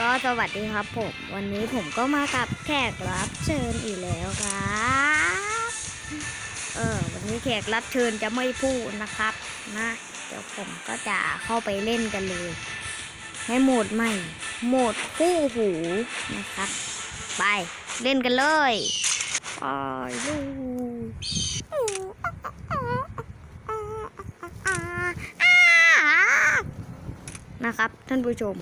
ก็สวัสดีครับผม วันนี้ผมก็มากับแขกรับเชิญอีกแล้วครับเออวันนี้แขกรับเชิญจะไม่พูดนะครับ นะเดี๋ยวผมก็จะเข้าไปเล่นกันเลย ให้โหมดใหม่โหมดคู่หูนะครับ ไปเล่นกันเลยไปลูนะครับท่านผู้ชม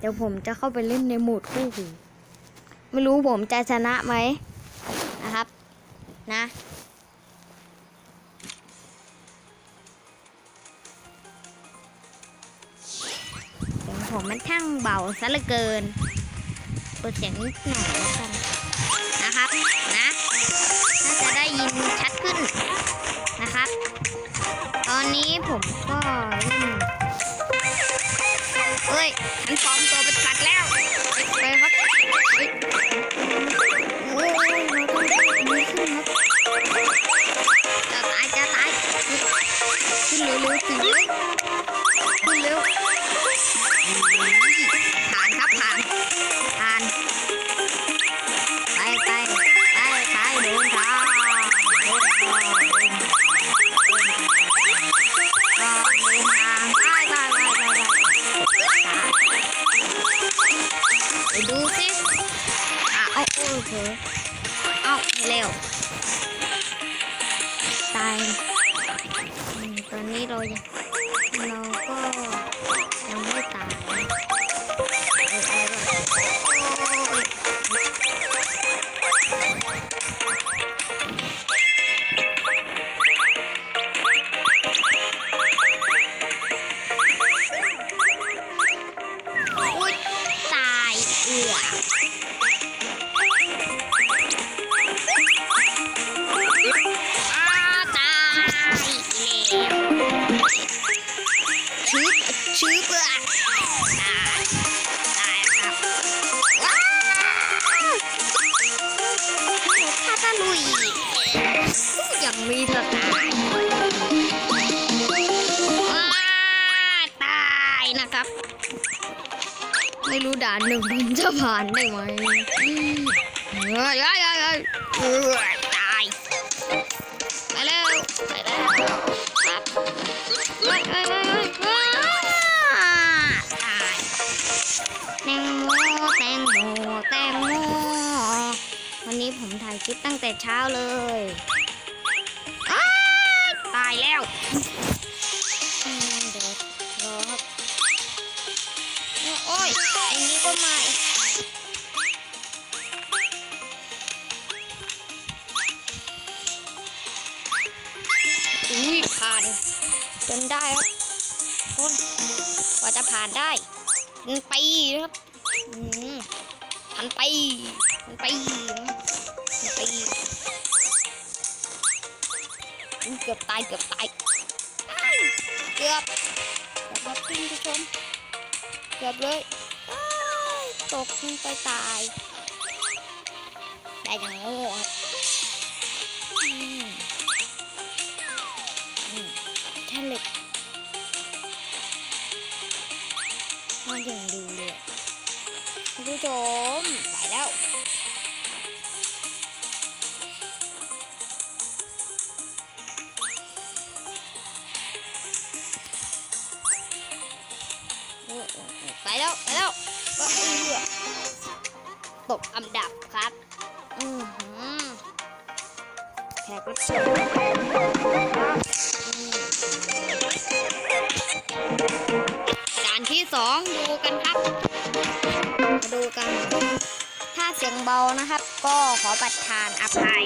เดี๋ยวผมจะเข้าไปเล่นในโหมดคู่หู ไม่รู้ผมจะชนะไหมนะครับ นะ เสียงผมมันช่างเบาซะเหลือเกินเปิดเสียงนิดหน่อยแล้วกันนะครับนะน่าจะได้ยินชัดขึ้นนะครับ ตอนนี้ผมก็เล่น เฮ้ยฉันปลอมตัวเป็นสัตว์แล้วไปครับเฮ้ยโอ้ยเราต้องดีขึ้นครับจะตายจะตายขึ้นเร็ว สิอะเอาโอ้โหเอาเร็วตายอืมตอนนี้เรายัง นะครับ ไม่รู้ด่านหนึ่งผมจะผ่านได้ไหมเฮ้ยเฮ้ยเฮ้ยตายไปเร็วไปเร็วครับเฮ้ยเฮ้ยเฮ้ยเฮ้ยว้าตายแตงโมแตงโมแตงโมวันนี้ผมถ่ายคลิปตั้งแต่เช้าเลย ผ่าน จนได้ครับคนกว่าจะผ่านได้พันไปนะครับมันไปีพันไปีนะพันปีอุ๊ยเกือบตายเกือบตายเกือบเกือบครับท่านผู้ชมเกือบเลยอ้ายตกลงไปตาย ได้ย่างโง่ครับ เหล็กมาอย่างดีเลยคุณผู้ชมไปแล้ว สองดูกันครับ มาดูกัน ถ้าเสียงเบานะครับ ก็ขอประทานอภัย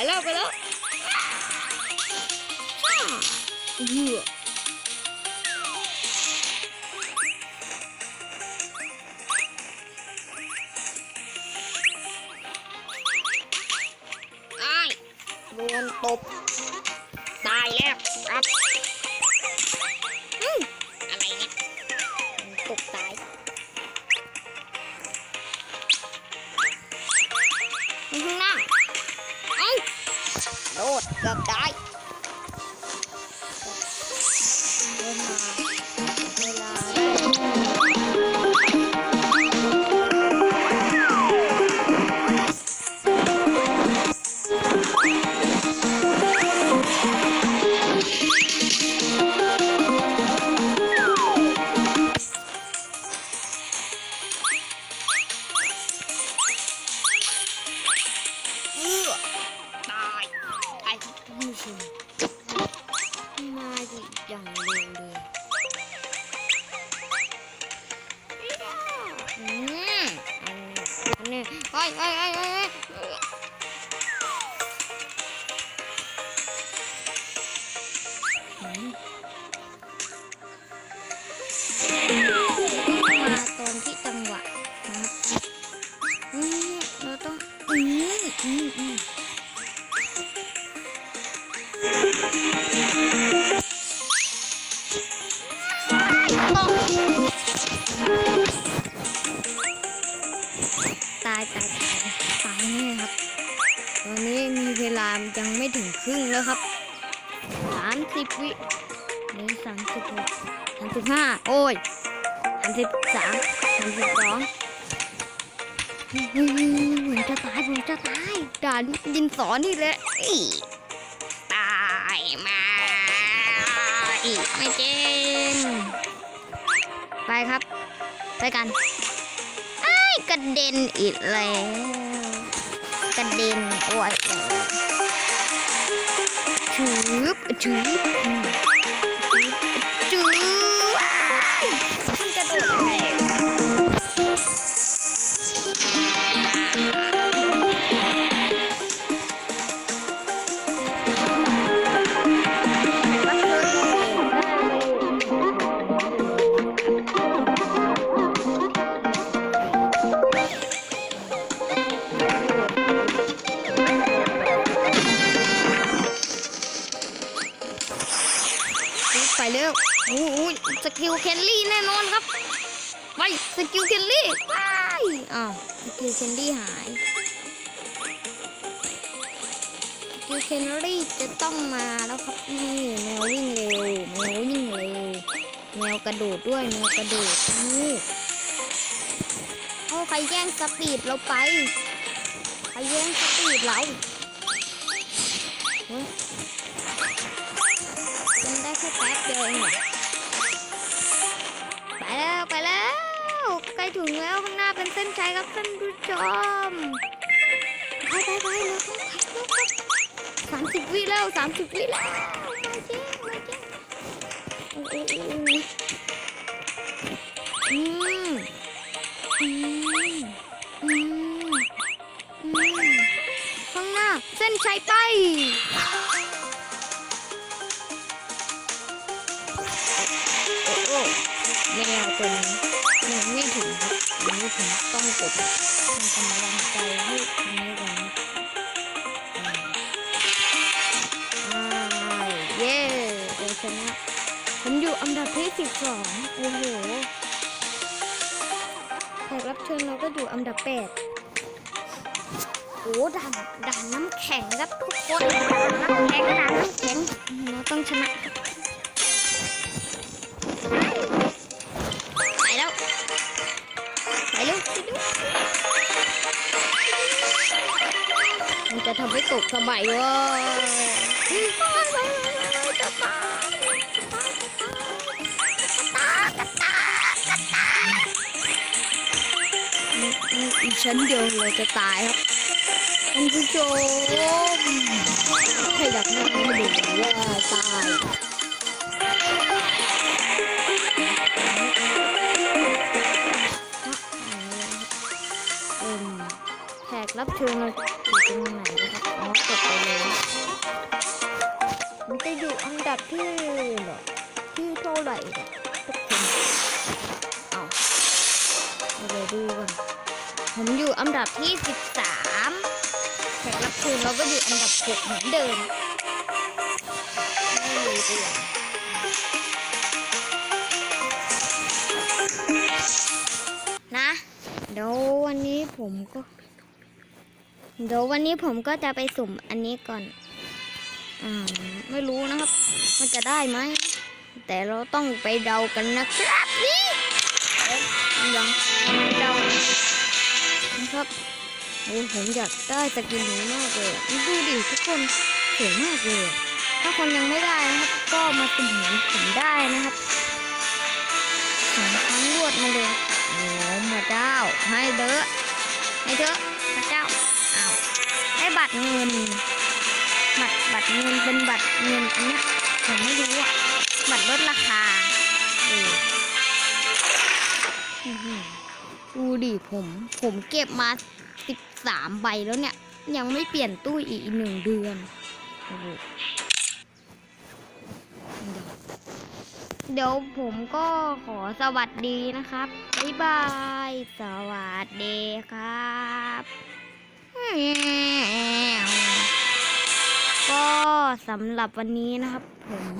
ไปแล้วไปแล้วช่า ดด นี้เฮ้ย โอ้ยสามสิบสามสามสิบสองเฮ้ยผมจะตายผมจะตายด่านดินสอนนี่แหละตายมาอีกไม่เจงไปครับ ไปกันกระเด็นอีกแล้วกระเด็นโอ้ยชืบชืบ กิลแคนลี่แน่นอนครับ ไปสกิลแคนลี่ไปอ้าวสกิลแคนลี่หายสกิลแคนลี่จะต้องมาแล้วครับนี่แมววิ่งเร็วแมววิ่งเร็วแมวกระโดดด้วยแมวกระโดดนี่เอาใครแย่งสปีดเราไปใครแย่งสปีดเราเฮ้ยยังได้แค่แป๊บเดียวเอง ส้นชัยครับท่านผู้ชมไปไปไปเร็วเข้าไปเร็วครับสามสิบวิแล้วสามสิบวิแล้วมาเจ๊มาเจ๊โอ้โหอืมอืมอืมอืมข้างหน้าเส้นชัยไป ทำกำลังใจให้ตรงนี้ก่อนเย้เราชนะผมอยู่อันดับที่สิบสองโอ้โหแขกรับเชิญเราก็อยู่อันดับแปดโอ้ด่านด่านน้ำแข็งครับทุกคนด่านน้ำแข็งด่านน้ำแข็งเราต้องชนะ จะทำให้ตกสมัยว่าฉันเดียวเลยจะตายครับคุณผู้ชมให้ดักหน้าให้ดูว่าตายแขกรับเชิญเราอยู่ตรงไหน นะครับอ๋อกดไปเลยมันจะอยู่อันดับที่ที่เท่าไหร่เนี่ยทุกคนเอาเราไปดูกันผมอยู่อันดับที่ 13แขกรับเชิญเราก็อยู่อันดับ6เหมือนเดิมไม่รู้ตัวนะ เดี๋ยววันนี้ผมก็ เดี๋ยววันนี้ผมก็จะไปสุ่มอันนี้ก่อน อ่า ไม่รู้นะครับว่าจะได้ไหม แต่เราต้องไปเดากันนะครับนี่เอ๊ะยังไปเดานะครับโอ้ผมอยากได้สกินนี้มากเลยดูดิทุกคนสวยมากเลยถ้าคนยังไม่ได้นะครับ ก็มาสุ่มเหมือนผมได้นะครับสองครั้งรวดมาเลยโอ้มาเจ้าให้เด้อให้เถอ เงิน บัตรบัตรเงินเป็นบัตรเงินอันเนี้ยผมไม่รู้อะบัตรลดราคาเออดูดิผม ผมเก็บมาสิบสามใบแล้วเนี่ย ยังไม่เปลี่ยนตู้อีกหนึ่งเดือนโอ้โหเดี๋ยวผมก็ขอสวัสดีนะครับ บ๊ายบาย สวัสดีครับ สำหรับวันนี้นะครับ ผม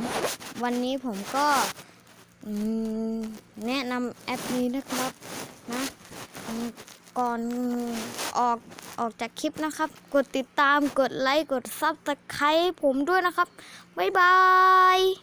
วันนี้ผมก็แนะนำแอปนี้นะครับนะก่อนออกออกจากคลิปนะครับ กดติดตามกดไลค์กดซับสไครต์ผมด้วยนะครับ บ๊ายบาย